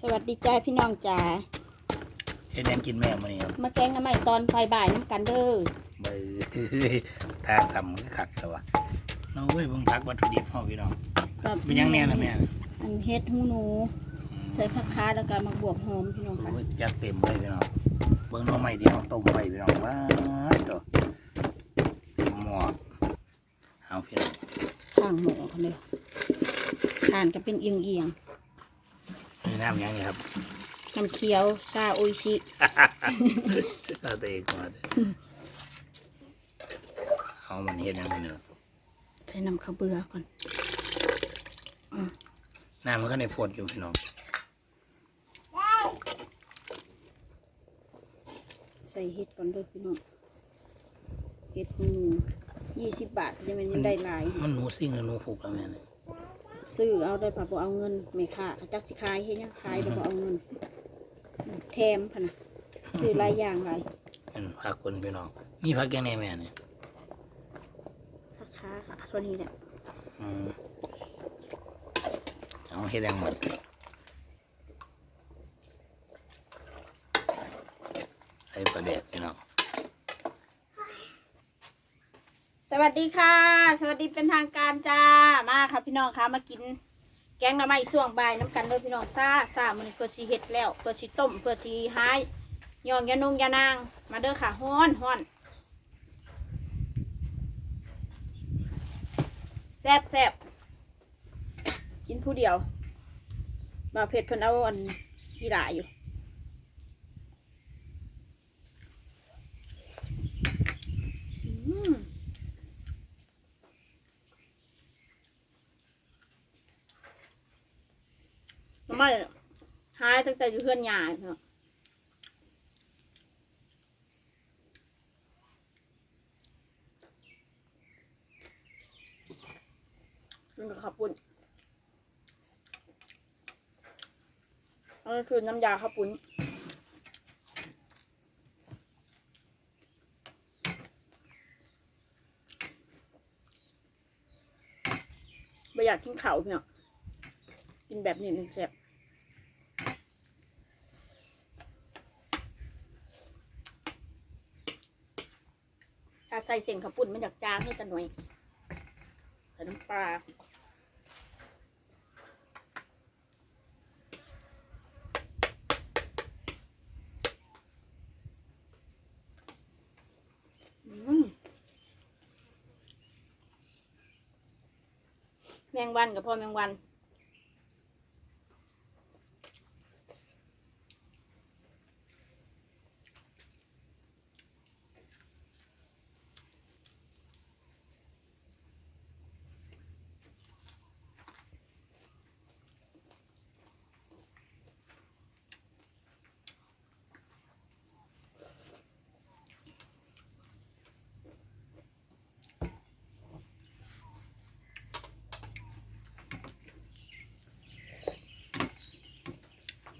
สวัสดีจ้าพี่น้องจ๋าเฮ็ดแนงกินแม่มื้อนี้ครับมาแกงน้ำใหม่ตอนไฟบ่ายน้ำกันเด้อเบ้อทางตำคือคักแต่ว่าเราเว้ยเบิ่งผักวัตถุดิบเฮาพี่น้องกับเป็นหยังแน่ล่ะแม่อันเฮ็ดหูหนู ใส่ผักคาแล้วก็มาบวกหอมพี่น้องค่ะโอ้ยจัดเต็มเลยพี่น้องเบิ่งหน่อไม้เดียวต้มไว้พี่น้องว้าวเด้อเต็มหม้อเอาพี่น้องข้างหมูเขาเลยทานก็เป็นเอียงเอียงมี น้ำยังนี่ครับๆน้ำเคี้ยวกาโออิชิเอาตัวเองก่อนเอามันเฮ็ดยังไงเนาะใส่น้ำข้าวเบื่อก่อนน้ำมันก็ในฝนอยู่พี่น้องใส่เฮ็ดก่อนเด้อพี่น้องเฮ็ดหูหนูยี่สิบบาทยังไม่ได้หลาย มันหนูซิ่งหรือหนูผูกแล้วแม่เนี่ย ซื้อเอาได้ปะบ่เอาเงินไม่ค่าเขาจักสิขายเฮ็ดหยังขายแล้วบ่เอาเงิน แถมพะนะซื้อหลายอย่างหลายเป็นผักคนพี่น้อง มีผักยังไงแม่เนี่ยราคาค่ะเท่านี้แหละอืมเอาเฮ็ดยังหมดไอ้ประเด็กพี่น้อง สวัสดีค่ะ สวัสดีเป็นทางการจ้ามาค่ะพี่น้องค่ะมากิน แกงหน่อไม้ส่วงบ่ายน้ำกันเด้อพี่น้องซ่าซ่ามันเพื่อสีเห็ดแล้วเพื่อสีต้มเพื่อสีหายยองยานุงยานาง มาเด้อค่ะฮ้อนฮ้อนแซ่บแซ่บกินผู้เดียวบ่าวเผ็ดเพิ่นเอาอันอีหลาอยู่ อืม ทำไมหายตั้งแต่อยู่เพื่อนยายเนาะนก็ขับปุ่นอันนี้คือน้ำยาขับปุ่นไม่อยากกินข้าวพี่เนาะกินแบบนี้นึงแซ่บถ้าใส่เส้นข้าวปุ้นมันอยากจางให้ตะหน่อยใส่น้ำปลาแมงวันกับพ่อแมงวัน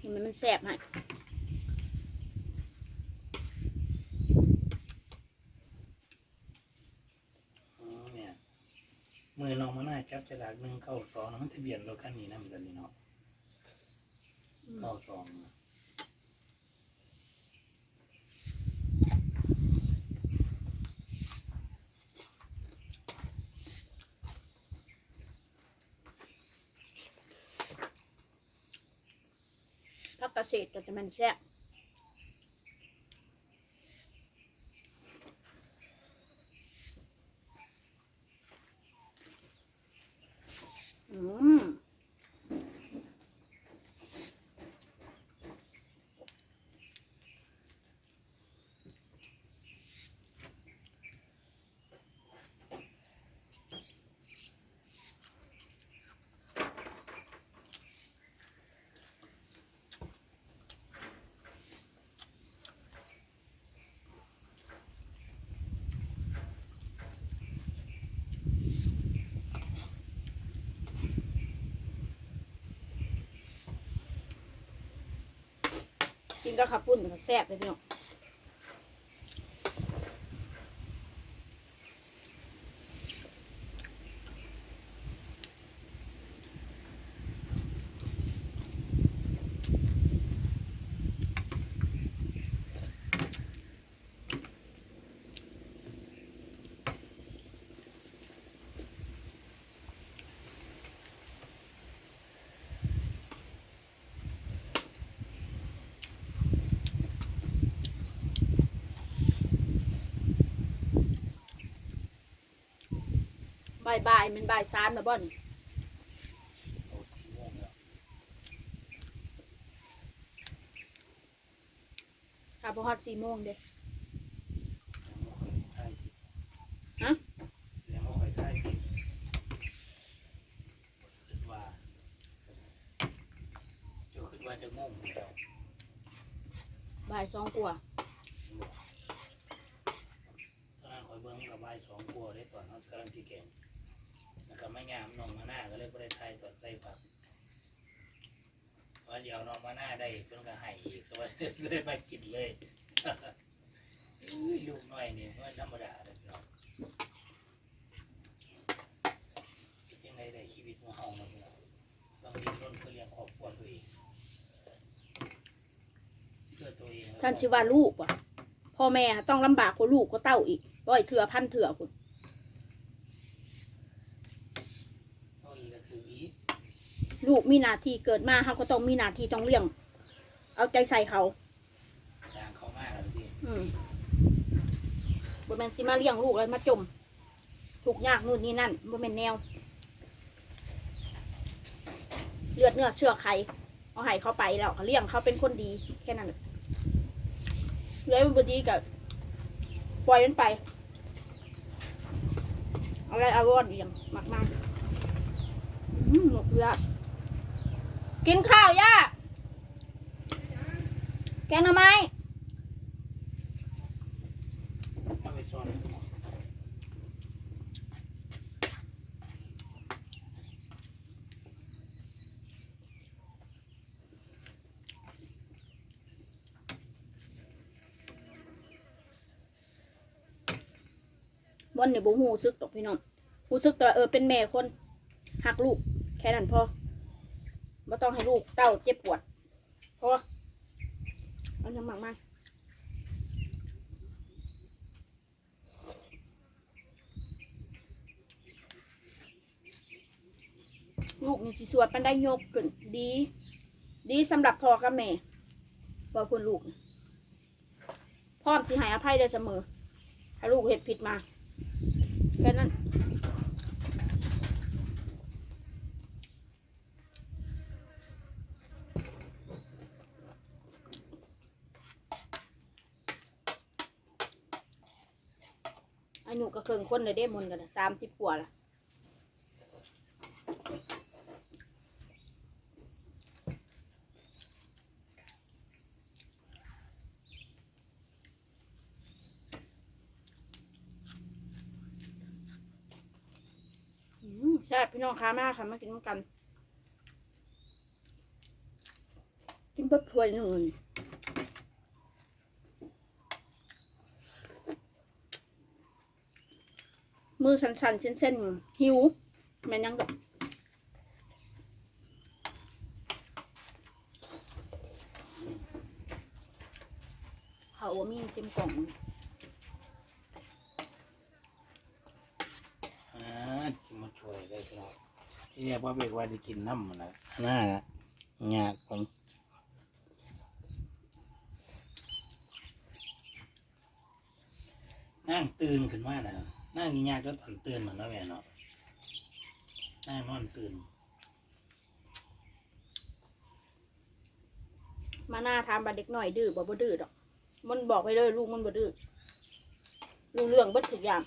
นี่ มันมันแซ่บฮะอ๋อเนี่ยมือน้องมาหน้าจับฉลากหนึ่งเก้าสองมันทะเบียนรถคันนี้นะมันตอนนี้เนาะเก้าสองผั กเกษตรก็จะมันแซ่บอืม กินกับข้าวปุ้นก็แซ่บเลยพี่น้อง บ่ายบ่ายมันบ่ายสามนะบ่อนโอ้ยง่วงแล้วค่ะฮอดสี่โมงเด้ยังไม่ค่อยได้กินฮะยังไม่ค่อยได้กินว่าเจ้าคิดว่าจะง่วงอยู่แล้วบ่ายสองกว่าตอนนั้นคอยเบิ้งกับใบายสองกัวได้ตอนนั้นกำลังที่แก่ง ก็ไม่งามน้องมาหน้าก็เลยไม่ได้ไทยตอนใส่ผักว่าเดี๋ยวน้องมาหน้าได้เพิ่นก็ให้อีกสวัสดีเลยมากินเลยอุ้ยลูกน้อยนี่มันธรรมดาเลยพี่น้องยังไงได้ชีวิตของเฮามันพี่น้องต้องดิ้นรนเพื่อเลี้ยงครอบครัวตัวเองเพื่อตัวเองท่านชื่อว่าลูกว่ะพ่อแม่ต้องลำบากกว่าลูกก็เต้าอีกร้อยเถื่อพันเถื่อคุณ ตัวเองก็ถืออีก ลูกมีหน้าที่เกิดมาเขาก็ต้องมีหน้าที่ต้องเลี้ยง เอาใจใส่เขาสร้างเขามากเลยพี่อืมบ่แม่นสิมาเลี้ยงลูกแล้วมาจมถูกข์ยากนู่นนี่นั่นบ่แม่นแนว เลือดเนื้อเชื่อไขเอาให้เขาไปแล้วเขาเลี้ยงเขาเป็นคนดีแค่นั้นแหละเหลือมันบ่ดีก็ปล่อยมันไป เอาอะไรเอารอดอย่างมากมากๆอืมหมกเรือ กินข้าวย่าแกงหน่อไม้มาไปซ่อนนเนี่ยบ่ฮู้ซึกดอกพี่น้องฮูซึกแต่ว่าเออเป็นแม่คนหักลูก แค่นั้นพอ บ่ต้องให้ลูกเต้าเจ็บปวดพอเอาน้ำหมักมาลูกนี่สิสวดมันได้ยกขึ้นดี ดีสำหรับพ่อกับแม่บ่ควรลูกน่ะพร้อมสิให้อภัยได้เสมอถ้าลูกเห็ดผิดมา แค่นั้น อายุก็เคิงคนเลยได้มนกันสามสิบกว่าละอืมแซ่พี่น้องค้ามากค่ะมากินกัน กินเพื่อพวยหนึ่ง มือสั่นๆเส้นๆหิวแม่นยังกับเขาว่ามีเต็มกล่องอ่าจะมาช่วยได้พี่น้องที่เรียกว่าเบกว่าจะกินน้ำมันนะน่านะยาผมนั่งตื่นขึ้นมานะ นั่งยากแล้วตอนตื่นเหมือนนะแม่เนาะนั่งนอนตื่น มาหน้าทำบัดเด็กหน่อยดื้อบ่บ่ดื้อดอก มันบอกไปเลยลูกมันบ่ดื้อรู้เรื่องเบิดทุกอย่าง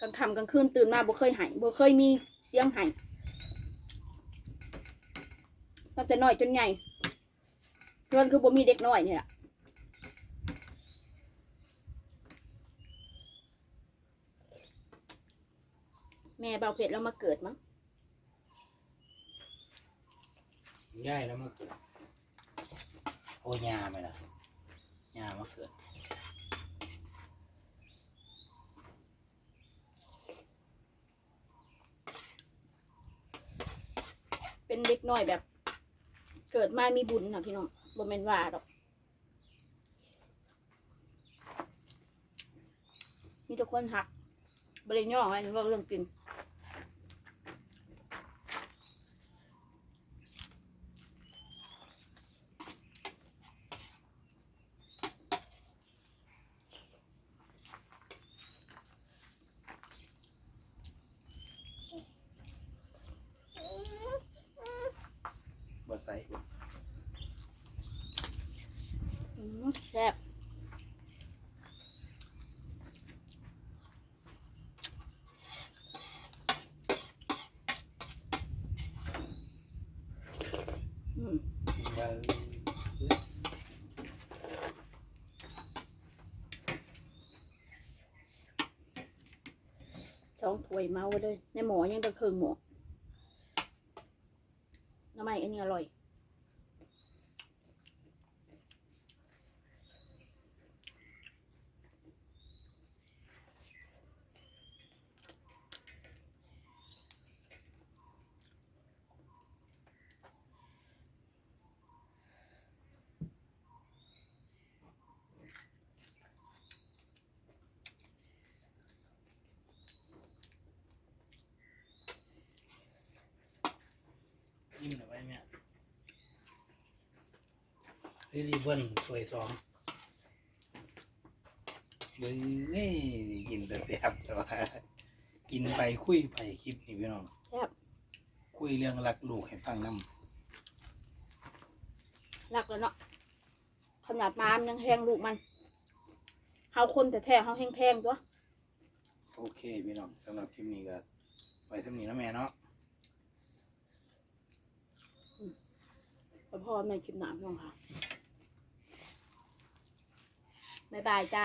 กลางค่ำกลางคืนตื่นมาบ่เคยหายบ่เคยมีเสียงหาย ตั้งแต่น้อยจนใหญ่เพื่อนคือบ่มีเด็กน้อยเนี่ยแม่เบาเผ็ดแล้วมาเกิดมั้งย่ายแล้วมาเกิด โอ้ยาไหมล่ะยามาเกิดเป็นเด็กน้อยแบบ เกิดมามีบุญนะพี่น้องบ่แม่นว่าดอก มีทุกคนหักบริย่อไว้เรื่องกิน ม ส องถ้วยเมาเลย ในหมอยังตะเคืองหมอน้ำไม้อันนี้อร่อย ยิ้มหน่อยไว้แม่ รีรีเบิ้ลสวยสองเบิ้งนี่กินแต่แซ่บแต่ว่ากินไปคุยไปคลิปนี่พี่น้องแซ่บ คุยเรื่องรักลูกให้ฟังน้รักแล้วเนาะขนาดม้ามนยังแพงลูกมันเฮาคนแต่แท้ๆเฮาแห้งแพงตัวำโอเคพี่น้องสำหรับคลิปนี้ก็ไว้สำนีนะแม่เนาะขอพ่อแม่คลิปหนาพี่น้องค่ะ บ๊ายบายจ้า